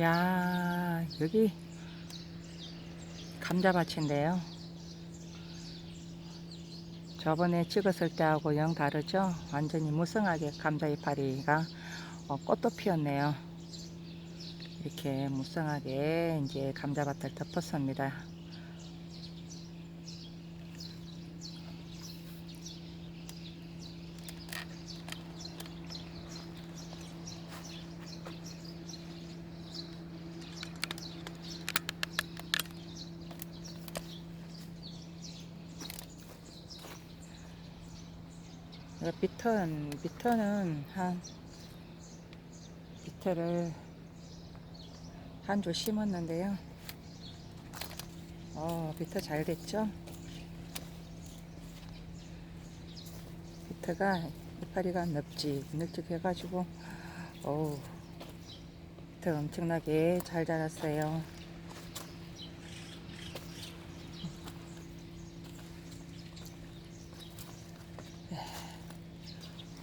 야, 여기 감자밭인데요. 저번에 찍었을 때하고 영 다르죠? 완전히 무성하게 감자 이파리가 어, 꽃도 피었네요. 이렇게 무성하게 이제 감자밭을 덮었습니다. 비턴, 비턴은 한, 비트를 한 줄 심었는데요. 어, 비트 잘 됐죠? 비트가 이파리가 넓지, 널찍해가지고, 어우, 비트 엄청나게 잘 자랐어요.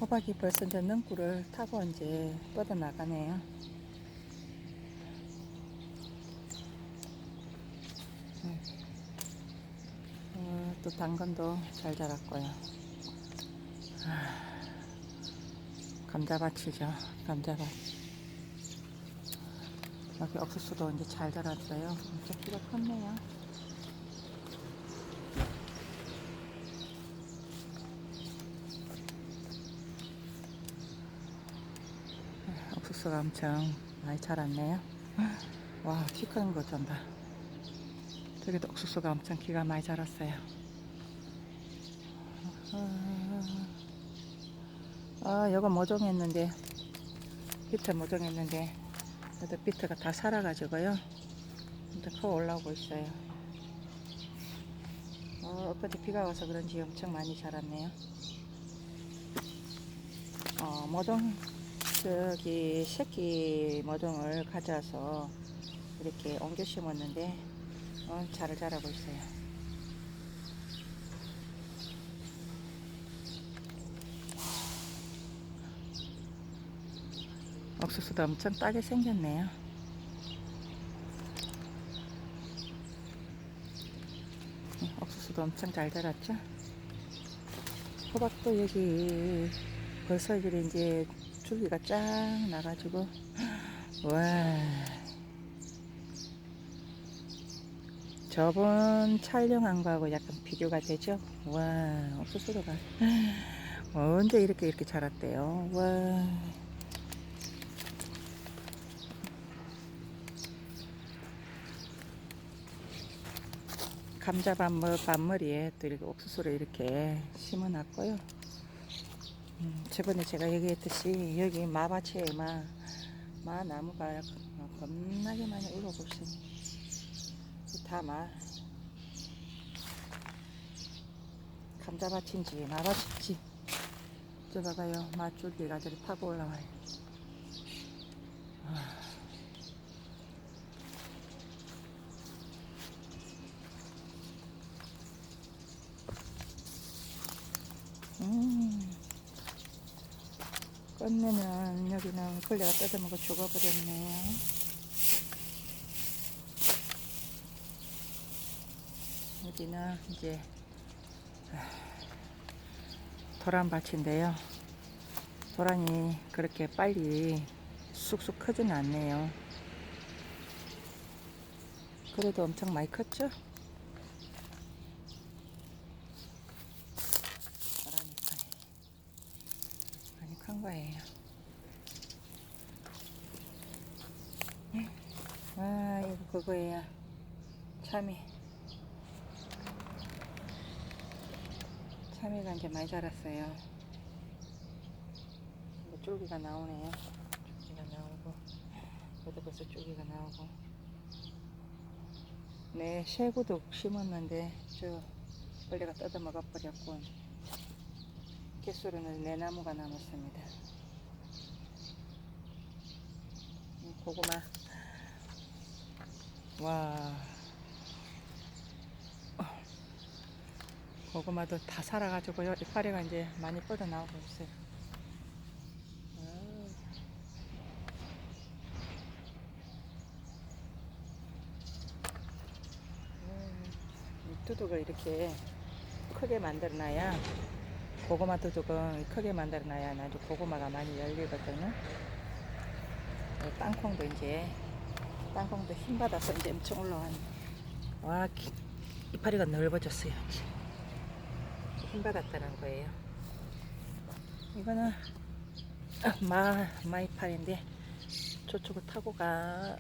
호박이 벌써 능구를 타고 이제 뻗어 나가네요. 음. 어, 또 당근도 잘 자랐고요. 아, 감자밭이죠. 감자밭. 여기 옥수수도 이제 잘 자랐어요. 엄청 키가 컸네요. 옥수수가 엄청 많이 자랐네요. 와, 키것좀 봐. 저기도 옥수수가 엄청 키가 많이 자랐어요. 아, 이거 모종했는데, 비트 모종했는데, 그래도 비트가 다 살아가지고요. 이제 커 올라오고 있어요. 어, 엊그제 비가 와서 그런지 엄청 많이 자랐네요. 어, 모종 저기 새끼 모종을 가져와서 이렇게 옮겨 심었는데 어, 잘 자라고 있어요. 옥수수도 엄청 따게 생겼네요. 네, 옥수수도 엄청 잘 자랐죠? 호박도 여기 벌써 이제 줄기가 쫙 나가지고. 와. 저번 촬영한 거하고 약간 비교가 되죠? 와 옥수수가. 언제 이렇게 이렇게 자랐대요? 와. 감자 반머, 반머리에 또 이렇게 옥수수를 이렇게 심어 놨고요 음, 저번에 제가 얘기했듯이 여기 마밭에 마, 마 나무가 겁나게 많이 있어요. 다 마. 감자밭인지 마밭인지 저 봐봐요. 마줄기가 저리 타고 올라와요. 아. 음. 끝내면 여기는 걸레가 뜯어먹어 죽어버렸네요. 여기는 이제 도란밭인데요. 도란이 그렇게 빨리 쑥쑥 크지는 않네요. 그래도 엄청 많이 컸죠? 도라니까 많이 큰 거예요. 아, 이거 그거예요. 참이. 참이가 이제 많이 자랐어요. 줄기가 나오네요. 줄기가 나오고, 여기도 벌써 줄기가 나오고. 네, 쉐구도 심었는데, 저, 벌레가 뜯어 먹어버렸고, 개수로는 네 나무가 남았습니다. 음, 고구마. 와. 고구마도 다 살아가지고요. 이파리가 이제 많이 뻗어나오고 있어요. 음, 두둑을 이렇게 크게 만들어놔야 고구마 두둑은 크게 만들어놔야 나중 고구마가 많이 열리거든요. 땅콩도 이제 땅콩도 힘 받아서 이제 엄청 올라왔네. 와 이파리가 넓어졌어요. 이제. 힘 받았다는 거예요. 이거는 아, 마 마이파리인데 저쪽을 타고 가.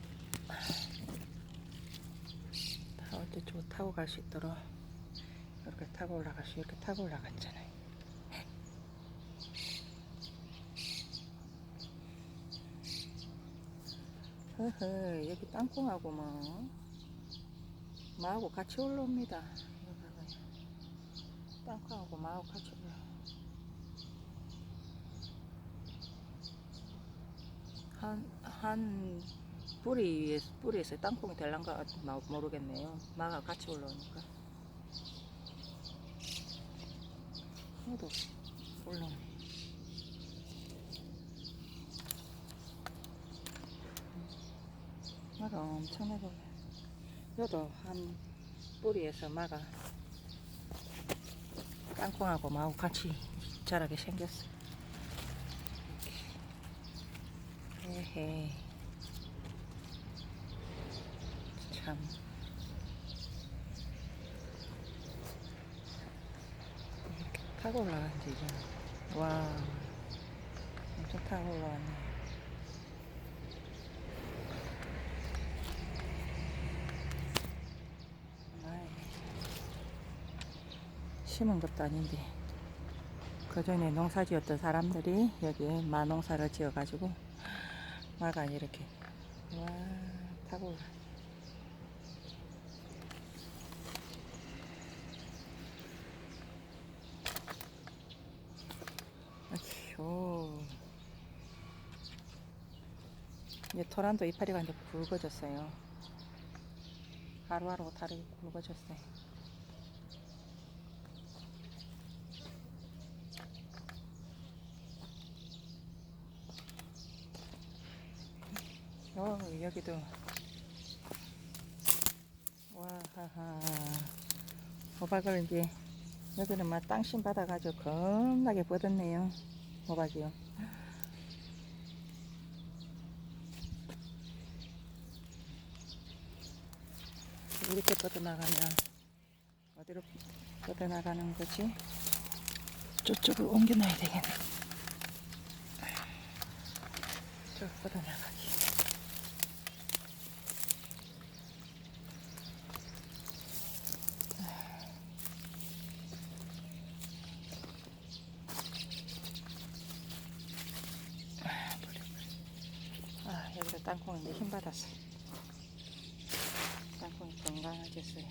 타올 때 저거 타고 갈 수 있도록 이렇게 타고 올라갈 수 이렇게 타고 올라갔잖아요. 허허 여기 땅콩하고 뭐 마하고 같이 올라옵니다. 마하고 같이 올라. 한한 뿌리 위에 뿌리에서 땅콩이 될란가 마- 모르겠네요. 마가 같이 올라오니까. 얘도 올라오네. 마가 엄청나게 올라요. 여도 한 뿌리에서 마가 땅콩하고 마하고 같이 자라게 생겼어. 에헤. 참. 이렇게 타고 올라간지 이제. 와. 엄청 타고 올라왔네. 아이. 심은 것도 아닌데. 그 전에 농사 지었던 사람들이 여기에 마농사를 지어가지고 마가 이렇게 와 타고. 아휴. 이제 토란도 이파리가 이제 굵어졌어요. 하루하루 다르게 굵어졌어요. 어, 여기도. 와하하. 호박을 이제 여기는 막 땅신 받아가지고 겁나게 뻗었네요. 호박이요. 이렇게 뻗어나가면 어디로 뻗어나가는 거지? 저쪽을 옮겨놔야 되겠네. 저 뻗어나가기 아, 여기서 이제 힘 받았어. 땅콩이 건강해졌어요.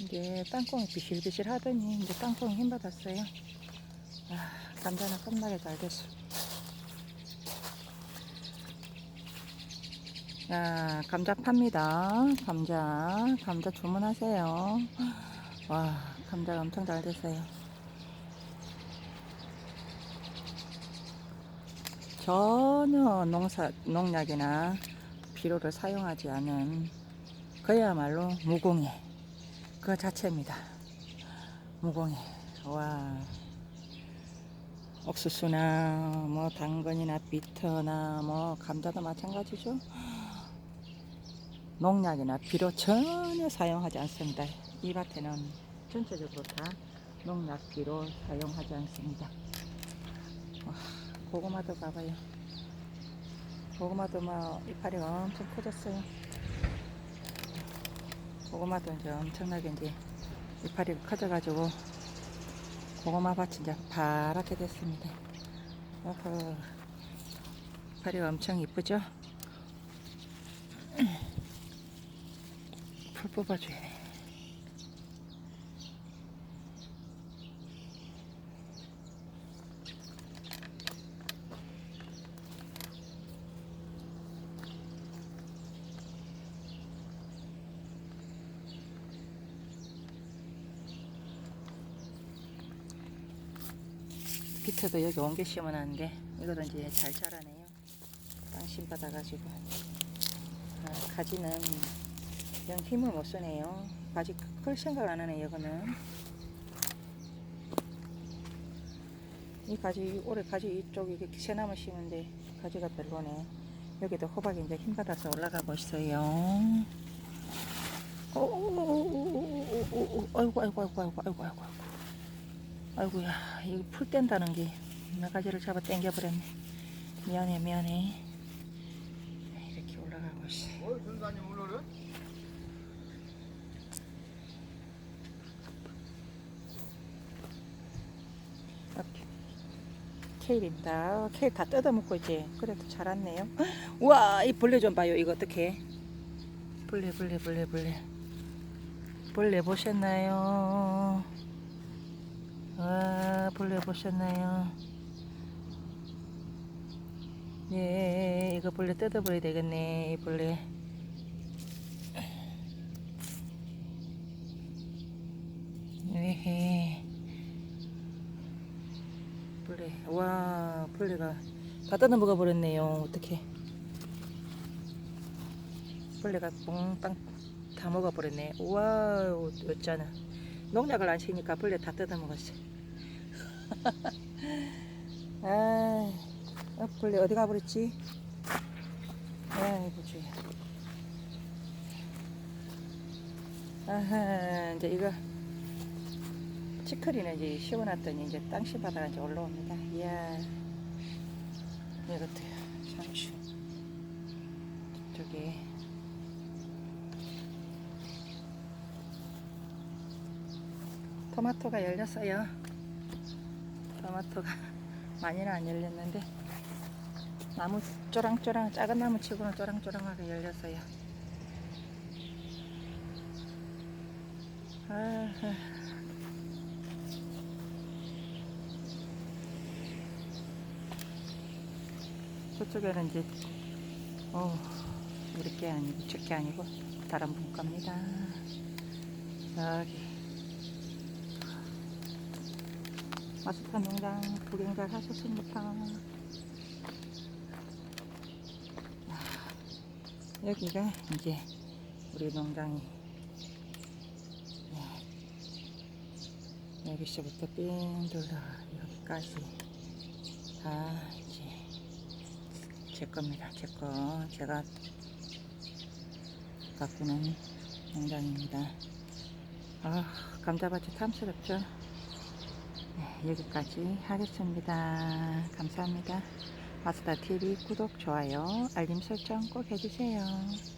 이제 땅콩이 비실비실 하더니 이제 땅콩이 힘 받았어요. 아, 감자는 끝나게 잘 됐어. 자, 감자 팝니다. 감자, 감자 주문하세요. 와, 감자가 엄청 잘 됐어요. 전혀 농사, 농약이나 비료를 사용하지 않은 그야말로 무공해. 그 자체입니다. 무공해. 와. 옥수수나 뭐 당근이나 비트나 뭐 감자도 마찬가지죠. 농약이나 비료 전혀 사용하지 않습니다. 이 밭에는 전체적으로 다 농약 비료 사용하지 않습니다. 와, 고구마도 봐봐요. 고구마도 막 이파리가 엄청 커졌어요. 고구마도 이제 엄청나게 이제 이파리가 커져가지고 고구마 밭이 이제 파랗게 됐습니다. 어허, 이파리가 엄청 이쁘죠? 풀 뽑아줘야 돼. 비트도 여기 옮겨 심어놨는데 이것도 이제 잘 자라네요. 땅 땅심 받아가지고 아, 가지는 영 힘을 못 쓰네요. 가지 클 생각 안 하네 이거는. 이 가지 올해 가지 이쪽 이게 새나무 심은데 가지가 별로네. 여기도 호박이 이제 힘 받아서 올라가고 있어요. 오오오오오오오 아이고 아이고 아이고 아이고 아이고 아이고 아이고야 이거 풀 뗀다는 게 나가지를 잡아 당겨 버렸네. 미안해 미안해. 이렇게 올라가고 있어. 어, 선사님 오늘은? 케일입니다. 케일 다 뜯어먹고 이제 그래도 잘 왔네요. 우와 이 벌레 좀 봐요. 이거 어떻게? 벌레 벌레 벌레 벌레 벌레 보셨나요? 와 벌레 보셨나요? 예 이거 벌레 뜯어버려야 되겠네 이 벌레. 에헤. 벌레 와 벌레가 다 뜯어 먹어 버렸네요 어떻게 벌레가 몽땅 다 먹어 버렸네 우와 어쩌나 농약을 안 치니까 벌레 다 뜯어 먹었어 아 어, 벌레 어디 가 버렸지 아이고 주야 아하 이제 이거 치커리는 이제 씌워놨더니 이제 땅씨 바다가 이제 올라옵니다. 이야, 이것도요. 상추. 저기. 토마토가 열렸어요. 토마토가 많이는 안 열렸는데 나무 쪼랑쪼랑 작은 나무 치고는 쪼랑쪼랑하게 열렸어요. 아하. 저쪽에는 이제 어 우리 게 아니고 제 게 아니고 다른 분 겁니다. 여기 마스터 농장 구경 잘 하셨습니까? 아, 여기가 이제 우리 농장이 네. 여기서부터 삥 돌려 여기까지 다 이제 제 겁니다. 제 거. 제가 가꾸는 농장입니다. 아, 감자밭이 탐스럽죠? 네, 여기까지 하겠습니다. 감사합니다. 마스다 TV 구독, 좋아요, 알림 설정 꼭 해주세요.